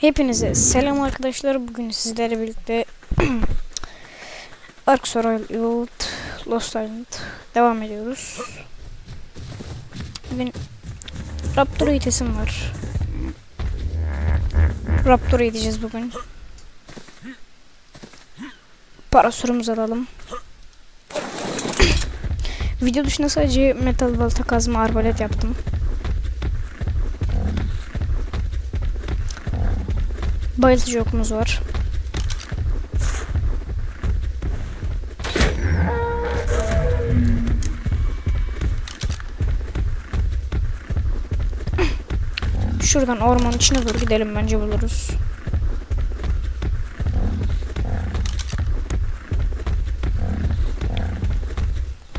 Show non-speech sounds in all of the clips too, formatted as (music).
Hepinize selam arkadaşlar. Bugün sizlerle birlikte (clears throat) Ark Survival Lost Island devam ediyoruz. Bugün Raptor itesim var. Raptor edeceğiz bugün. Parasurumuzu alalım. (clears throat) Video dışında sadece metal balta kazma arbalet yaptım. Bayıltıcı okumuz var. Şuradan ormanın içine doğru gidelim bence buluruz.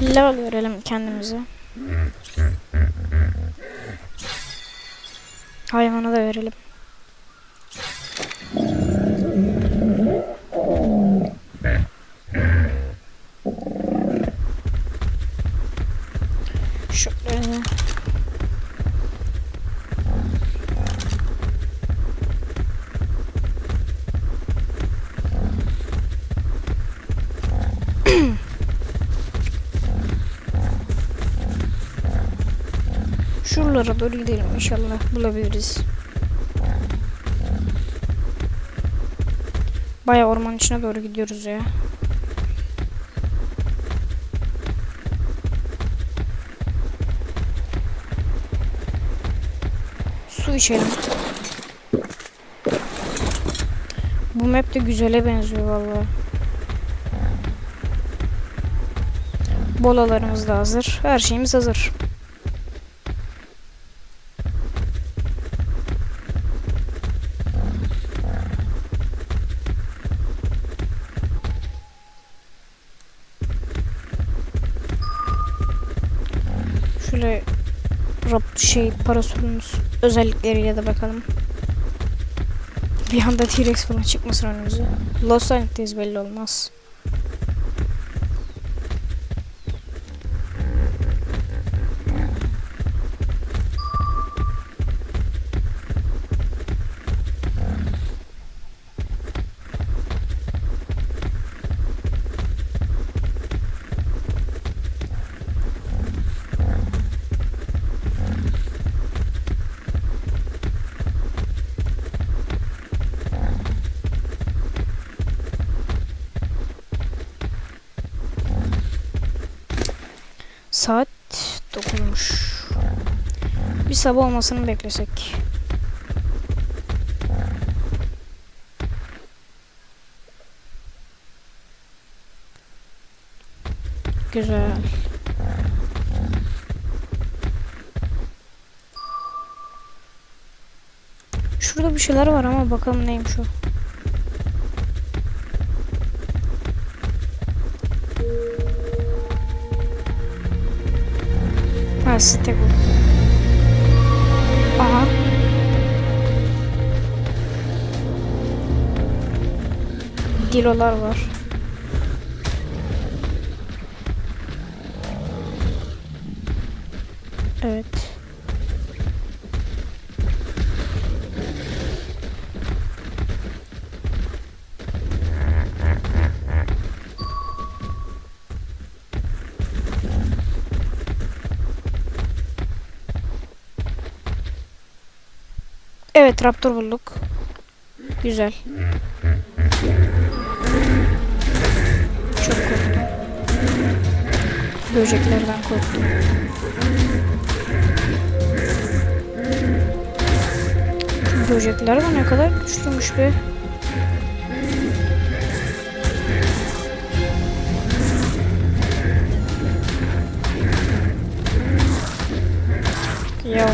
Level verelim kendimize. Hayvana da verelim. Şuralara doğru gidelim inşallah bulabiliriz. Baya ormanın içine doğru gidiyoruz ya. Su içelim. Bu map de güzele benziyor vallahi. Bolalarımız da hazır. Her şeyimiz hazır. Şey parasolunuz özellikleriyle de bakalım. Bir anda T-Rex falan çıkmasın önümüze. Lost Island'deyiz belli olmaz. Saat 9'muş. Bir sabah olmasını beklesek. Güzel. Şurada bir şeyler var ama bakalım neymiş o. Ha site bu. Aha. Dilolar var. Evet. Evet raptor bulduk. Güzel. Çok korktum. Böceklerden korktum. Böcekler de ne kadar güçlüymüş be. Ya.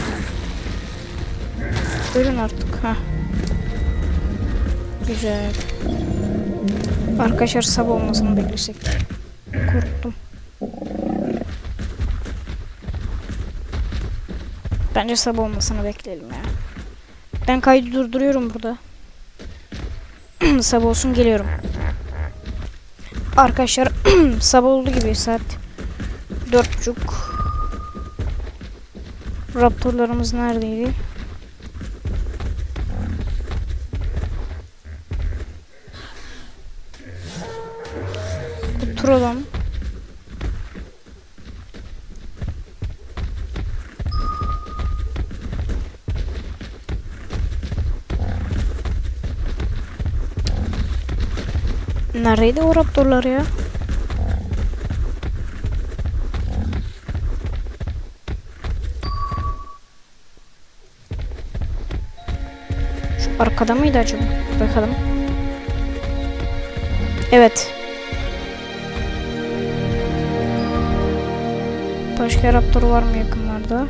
Ölün artık ha. Güzel. Arkadaşlar sabah olmasını beklesek. Korktum. Bence sabah olmasını bekleyelim ya. Ben kaydı durduruyorum burada. (clears throat) sabah olsun geliyorum. Arkadaşlar (clears throat) sabah oldu gibi saat dört buçuk. Raptorlarımız neredeydi? Oturalım. Neredeydi o raptorlar ya? Şu arkada mıydı acaba? Bakalım. Evet. Başka raptor var mı yakınlarda? Yok.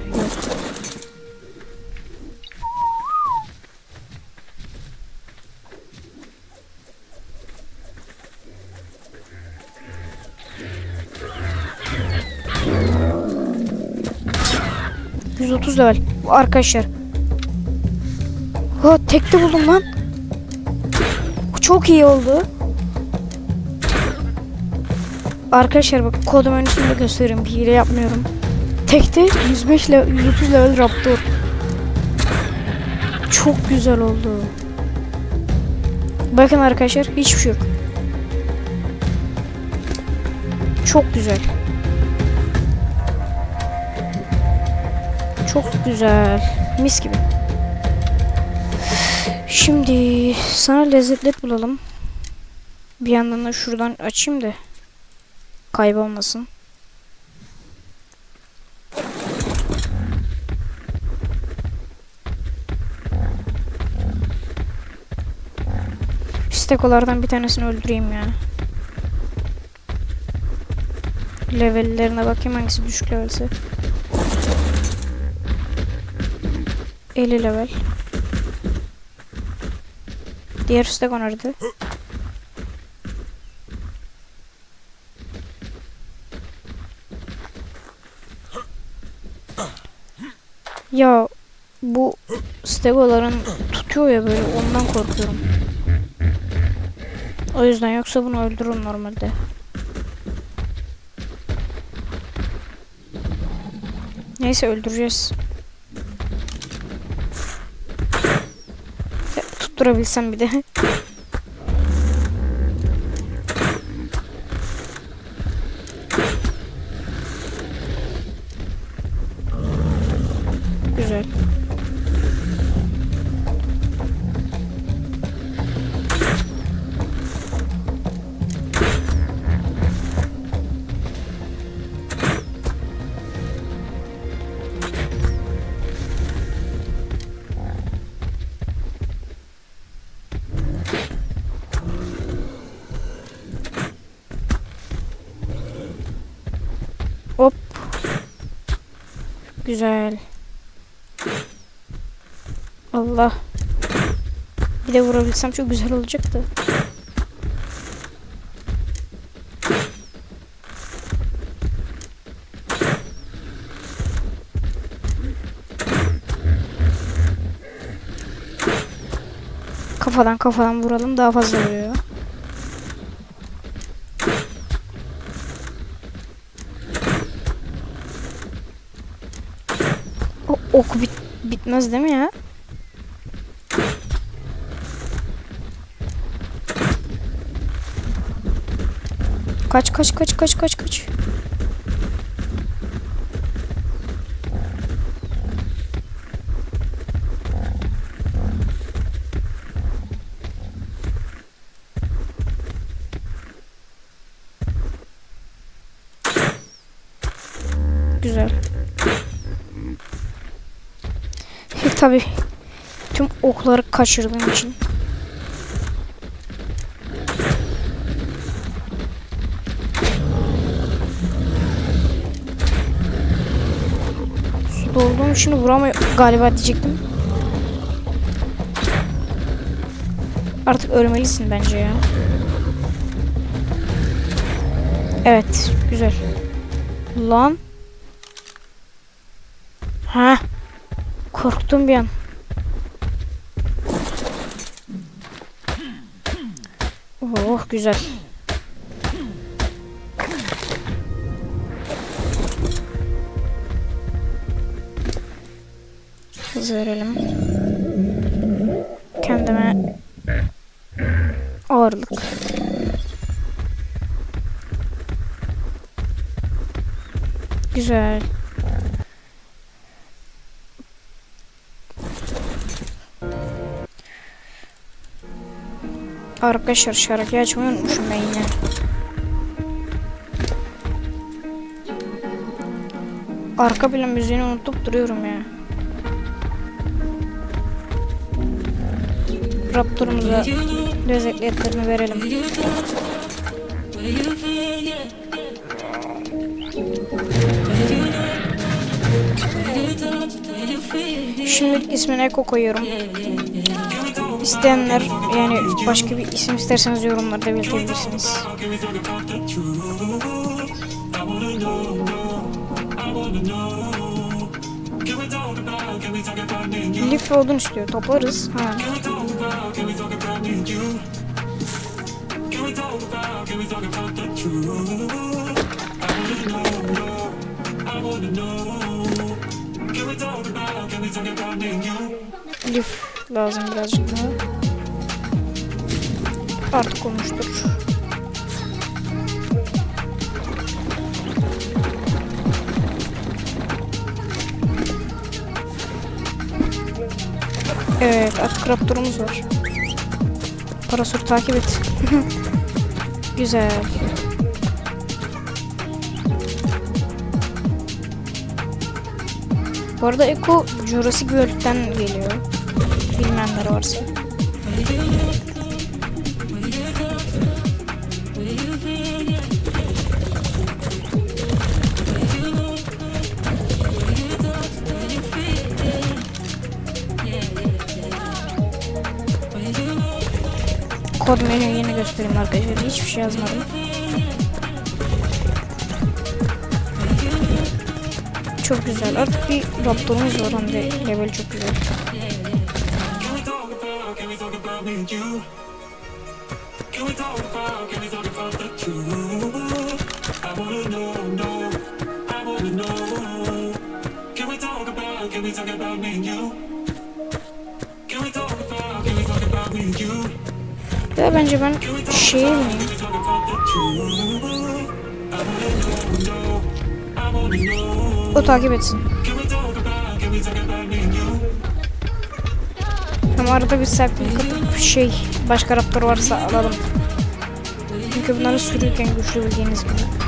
...130 level. Arkadaşlar. Ha tekte buldum lan. Çok iyi oldu. Arkadaşlar bak kod menüsünde gösteriyorum. Hile yapmıyorum. Tekte 105 level, 130 level raptor. Çok güzel oldu. Bakın arkadaşlar hiçbir şey yok. Çok güzel. Çok güzel. Mis gibi. Şimdi sana lezzetlet bulalım. Bir yandan da şuradan açayım da kaybolmasın. Stekolardan bir tanesini öldüreyim ya. Levellerine bakayım hangisi düşük levelse. 50 level. Diğer Stego nerede? Ya bu stegoların tutuyor ya böyle ondan korkuyorum. O yüzden yoksa bunu öldürürüm normalde. Neyse öldüreceğiz. Ya, Tutturabilsem bir de. (laughs) Hop. Güzel. Allah. Bir de vurabilsem çok güzel olacaktı. Kafadan kafadan vuralım daha fazla vuruyor. O ok bit bitmez değil mi ya? Kaç kaç kaç kaç kaç kaç. Güzel. Tabii tüm okları kaçırdığım için. Su olduğum için vuramıyor galiba diyecektim. Artık ölmelisin bence ya. Evet, güzel. Lan. Ha. Korktum bir an. Oh güzel. Hız verelim. Kendime ağırlık. Güzel. Arkadaşlar şarkıyı açmayı unutmuşum ben yine. Arka plan müziğini unutup duruyorum ya. Raptorumuza lezzetlerini verelim. Şimdi ismine Eko koyuyorum. İsteyenler yani başka bir isim isterseniz yorumlarda belirtebilirsiniz. Lif ve odun istiyor. Toplarız. Ha. Lif lazım birazcık daha. Artık olmuştur. Evet artık raptorumuz var. Parasur takip et. (laughs) Güzel. Bu arada Eko Jurassic World'den geliyor. Bilmeyenler varsa. Kod menüyü yeni göstereyim arkadaşlar. Hiçbir şey yazmadım. Çok güzel. Artık bir raptorumuz var. Hem de level çok güzel. Bence ben şey miyim? O takip etsin. Ama arada bir sertlik şey başka raptor varsa alalım. Çünkü bunları sürürken güçlü bildiğiniz gibi.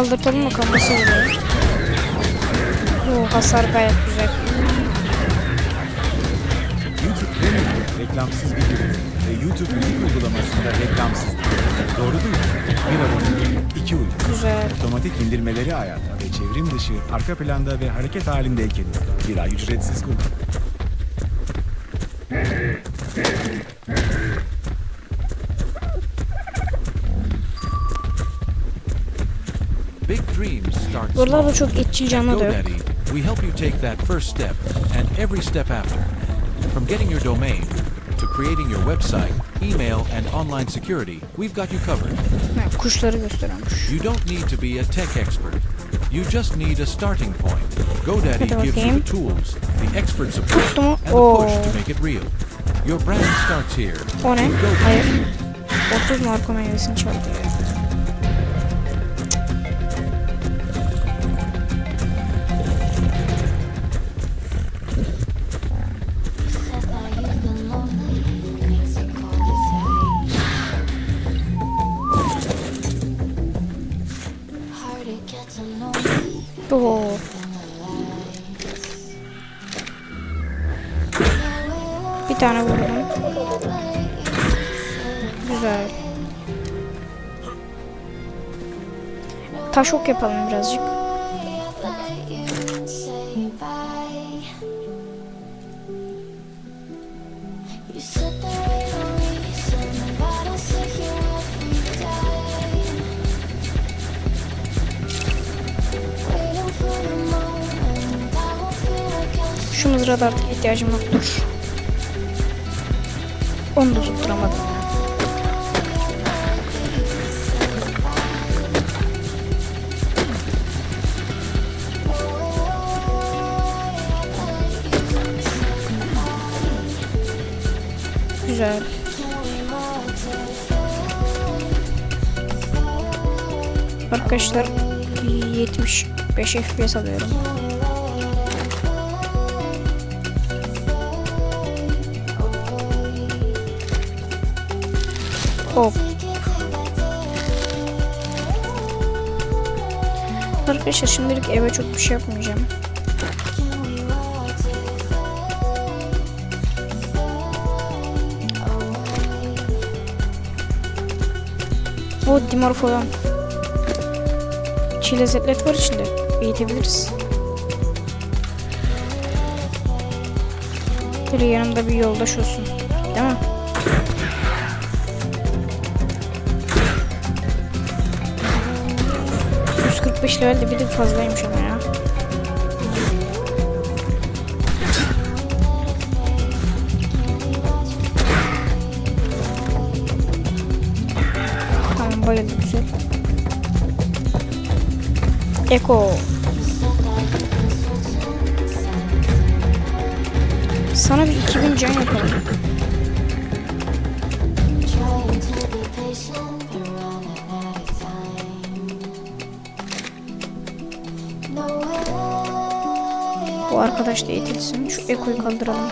Saldırtalım mı kafası vuruyor. Oo, hasar gayet güzel. YouTube Premium reklamsız video ve YouTube müzik uygulamasında reklamsız. Doğru değil mi? Bir abone, iki uydu. Güzel. Otomatik indirmeleri ayarla ve çevrim dışı, arka planda ve hareket halindeyken bir ay ücretsiz kullan. Dreams Buralar da çok etçil canlı da yok. GoDaddy, we help you take that first step and every step after. From getting your domain to creating your website, email, and online security, we've got you covered. Ha, kuşları gösteriyormuş. You don't need to be a tech expert. You just need a starting point. GoDaddy gives you the tools, the expert support, and the push to make it real. Your brand starts here. O ne? Hayır. 30 marka meyvesini çaldı Oo. Bir tane vurdum. Güzel. Taş ok yapalım birazcık. ihtiyacım yoktur. Onu da tutturamadım. Güzel. Arkadaşlar 75 FPS alıyorum. Hop. Arkadaşlar şimdilik eve çok bir şey yapmayacağım. Bu dimorfodan. Çiğ lezzetler var içinde. Eğitebiliriz. Böyle yanımda bir yoldaş olsun. Değil mi? ...145 level de bir de fazlaymış ama ya. Tamam bayıldım güzel. Eko. Sana bir 2000 can yapalım. Arkadaş da eğitilsin. Şu Eko'yu kaldıralım.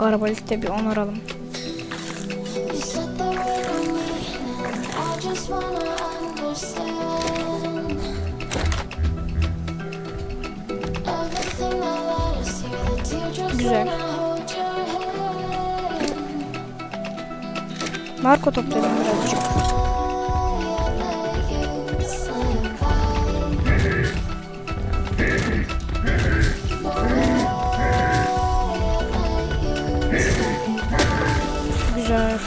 Arabalikte bir onaralım. You Narko toplayalım birazcık. Güzel.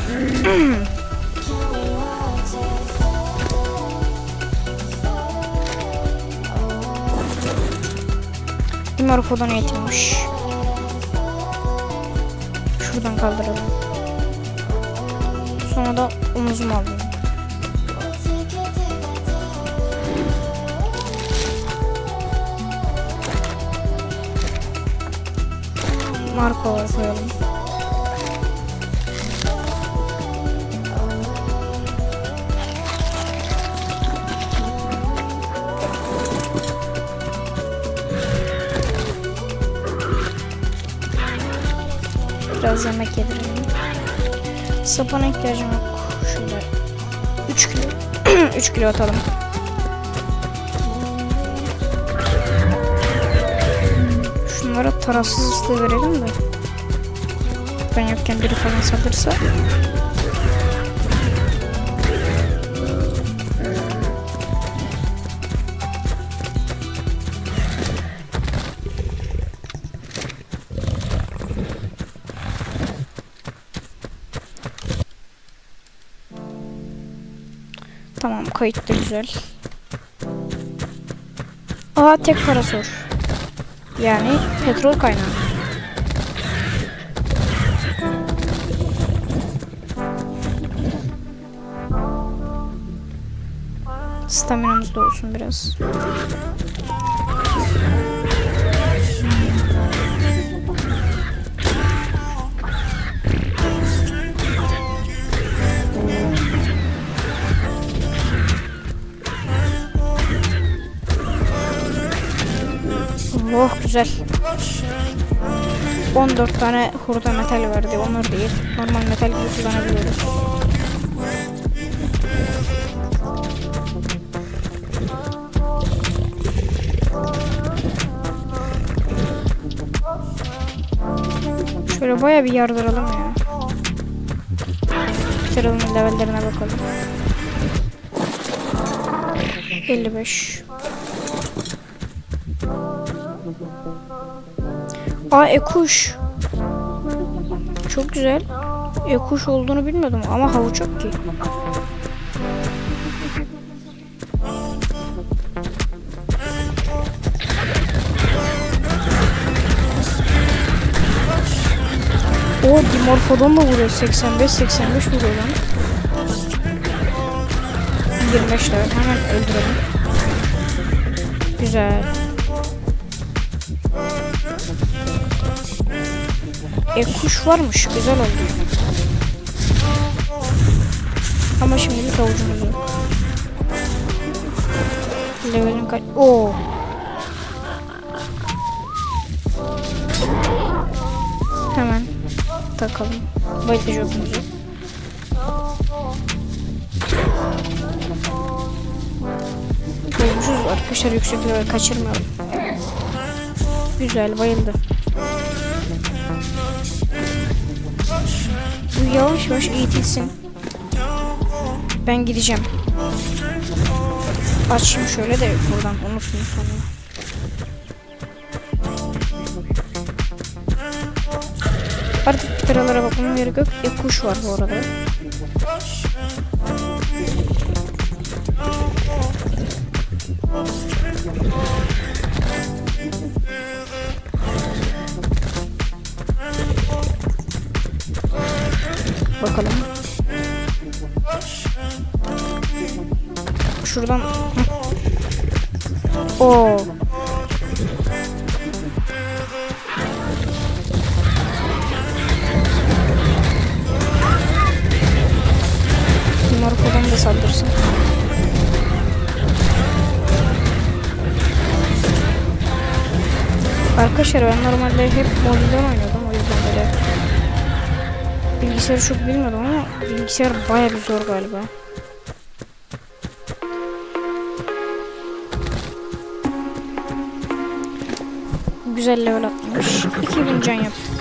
Dimorfo'dan eğitilmiş. Şuradan kaldıralım. Omuzumu alayım. Markoları koyalım. Biraz yemek yedirelim. Sapana ihtiyacım yok. Şöyle 3 kilo 3 kilo atalım. Şunlara tarafsız ıslığı verelim de. Ben yokken biri falan saldırsa. Kayıt da güzel. Aa tek parasor. Yani petrol kaynağı. Staminamız da olsun biraz. Oh güzel. 14 tane hurda metal verdi. Onları değil. Normal metal gibi kullanabiliyoruz. Şöyle baya bir yardıralım ya. Tırılın levellerine bakalım. 55. Aa ekuş. Çok güzel. Ekuş olduğunu bilmiyordum ama havuç yok ki. O dimorfodon da vuruyor. 85 85 vuruyor lan. 25 level. Hemen öldürelim. Güzel. E kuş varmış. Güzel oldu. Ama şimdilik avucumuz yok. Levelin kaç... Oo. Hemen takalım. Bayıtıcı okumuzu. Olmuşuz arkadaşlar yüksek level kaçırmayalım. Güzel bayıldı. Yavaş yavaş eğitilsin. Ben gideceğim. Açayım şöyle de buradan unutmayayım sonra. Artık paralara bakmam gerek yok. E kuş var bu arada. Bakalım. Şuradan. Oo. Morfo'dan da saldırsın. Arkadaşlar ben normalde hep mobilden oynuyordum o yüzden böyle bilgisayarı çok bilmiyordum ama bilgisayar baya bir zor galiba. Güzel level atmış. 2000 can yaptık.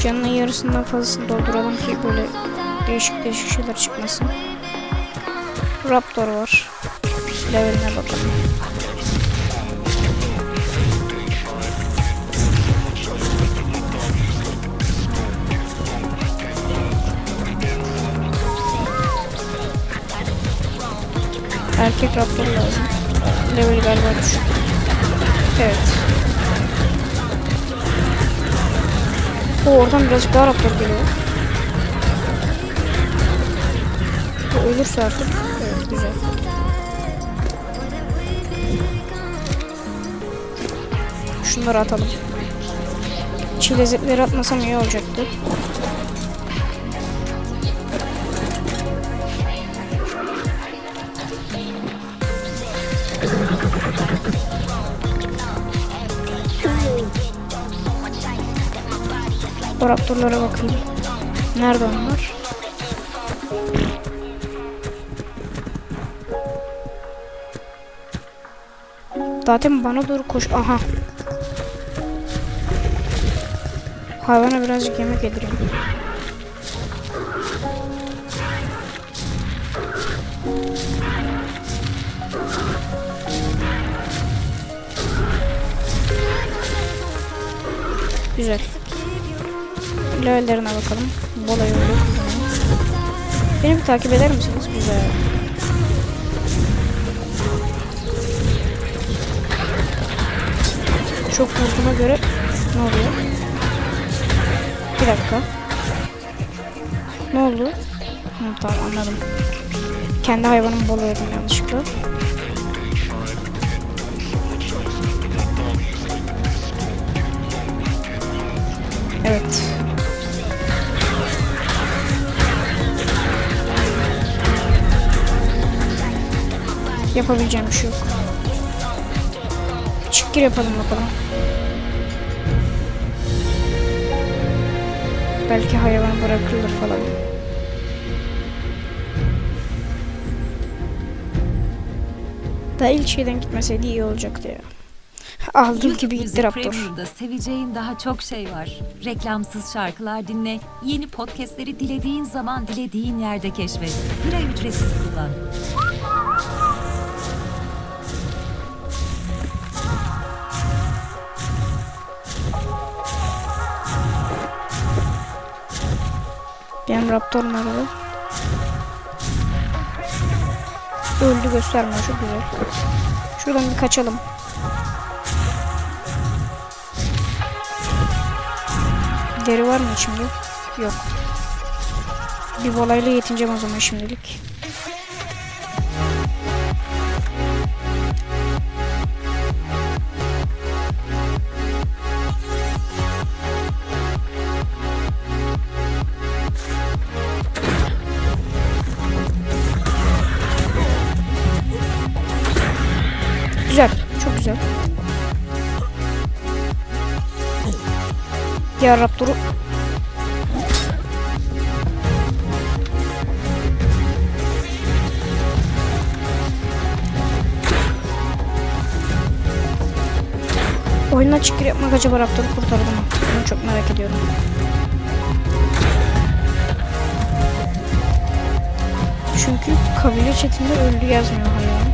Canının yarısından fazlasını dolduralım ki böyle değişik değişik şeyler çıkmasın. Raptor var. Leveline bakalım. Raptor lazım. Level galiba düşük. Evet. O oradan birazcık daha raptor geliyor. Bu ölürse artık. Evet güzel. Şunları atalım. Çiğ lezzetleri atmasam iyi olacaktı. O raptorlara bakayım. Nerede onlar? Zaten bana doğru koş. Aha. Hayvana birazcık yemek yedireyim. Güzel. Levellerine bakalım. Bola yolu kullanalım. Beni bir takip eder misiniz? Güzel. Çok vurduğuma göre ne oluyor? Bir dakika. Ne oldu? Hı, tamam anladım. Kendi hayvanımı boluyordum yanlışlıkla. Evet. Yapabileceğim bir şey yok. Çık gir yapalım bakalım. Belki hayvan bırakılır falan. Da ilk şeyden gitmeseydi iyi olacaktı ya. Aldığım gibi gitti Raptor. Seveceğin daha çok şey var. Reklamsız şarkılar dinle, yeni podcastleri dilediğin zaman dilediğin yerde keşfet. Bir ay ücretsiz kullan. Benim Raptor nerede? Öldü göstermiyor çok güzel. Şuradan bir kaçalım. Deri var mı içimde? Yok. Bir volayla yetineceğim o zaman şimdilik. Diğer Raptor'u Oyundan çıkır yapmak acaba Raptor'u kurtardı mı? Bunu çok merak ediyorum. Çünkü kabile chatinde öldü yazmıyor hayvan.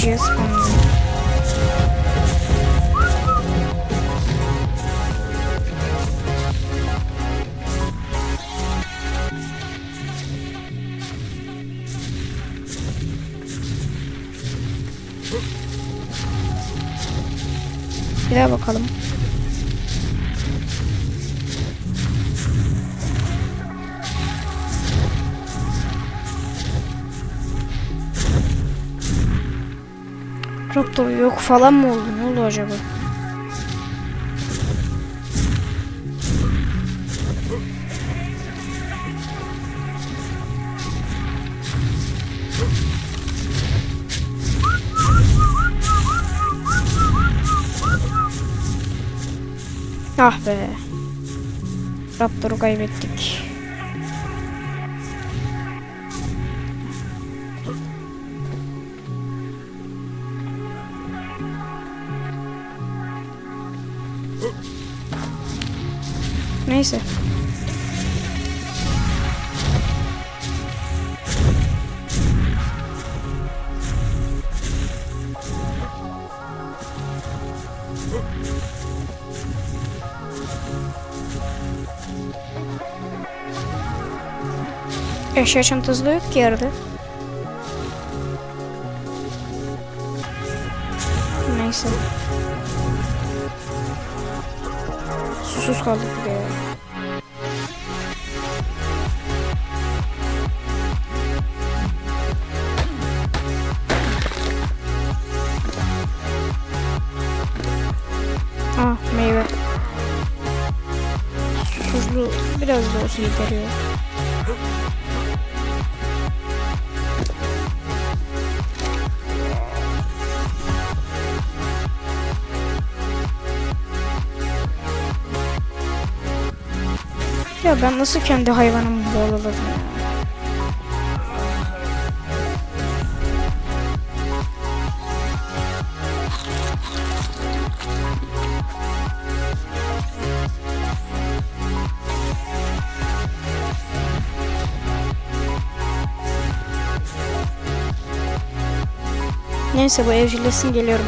J daha bakalım. Raptor yok falan mı oldu? Ne oldu acaba? Ah be. Raptor'u kaybettik. Neyse. Eşya çantası da yok ki yerde. Neyse. Susuz kaldık bir de ya. Ah meyve. Susuzluğu biraz da olsa gideriyor. Ya ben nasıl kendi hayvanımı bağladım ya? Neyse bu evcilleşsin geliyorum.